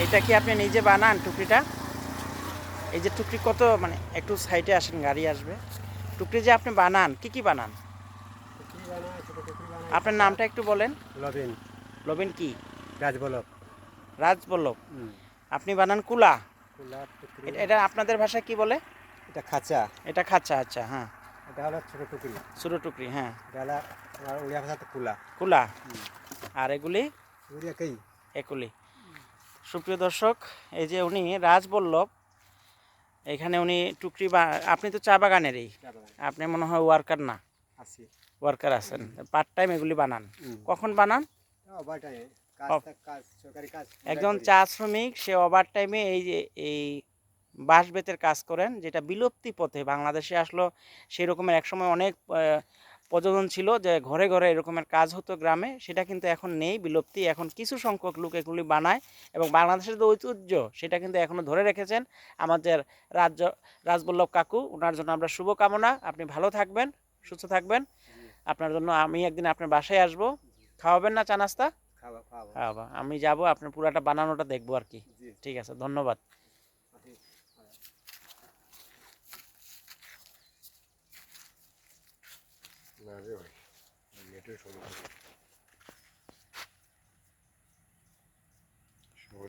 এটা কি আপনি নিজে বানান টুকরিটা? এই যে টুকরি কত মানে একটু সাইডে আসেন গাড়ি আসবে। টুকরি যে আপনি বানান কি কি বানান? আপনার নামটা একটু বলেন। লবেন। লবিন কি? রাজবলক রাজবল্লভ। আপনি বানান কুলা। কুলা এটা- আপনাদের ভাষায় কি বলে? এটা খাঁচা। এটা খাচ্ছা আচ্ছা হ্যাঁ। এটা হলো ছোট টুকরি। ছোটো টুকরি হ্যাঁ। এটা হলো আমার উড়িয়া ভাষাতে কুলা। কুলা। আর এগুলি? একুলি। সুপ্রিয় দর্শক এই যে উনি রাজবল্লভ এখানে উনি টুকরি বা আপনি তো চা বাগানেরই। আপনি মনে হয় ওয়ার্কার না? ওয়ার্কার আছেন। পার্ট টাইম এগুলি বানান। কখন বানান? একজন চা শ্রমিক সে ওভার টাইমে এই যে এই বাঁশ বেতের কাজ করেন যেটা বিলুপ্তি পথে বাংলাদেশে আসলো সেই রকমের একসময় অনেক প্রযোজন ছিল যে ঘরে ঘরে এরকমের কাজ হতো গ্রামে সেটা কিন্তু এখন নেই বিলুপ্তি। এখন কিছু সংখ্যক লোক এগুলি বানায় এবং বাংলাদেশের যে ঐতিহ্য সেটা কিন্তু এখনও ধরে রেখেছেন আমাদের রাজ্য রাজবল্লভ কাকু। ওনার জন্য আমরা শুভকামনা। আপনি ভালো থাকবেন সুস্থ থাকবেন। আপনার জন্য আমি একদিন আপনার বাসায় আসব। খাওয়াবেন না চা নাস্তা? আমি যাব আপনার পুরাটা বানানোটা দেখব আর কি। ঠিক আছে ধন্যবাদ। না রে ভাই নেটের সমস্যা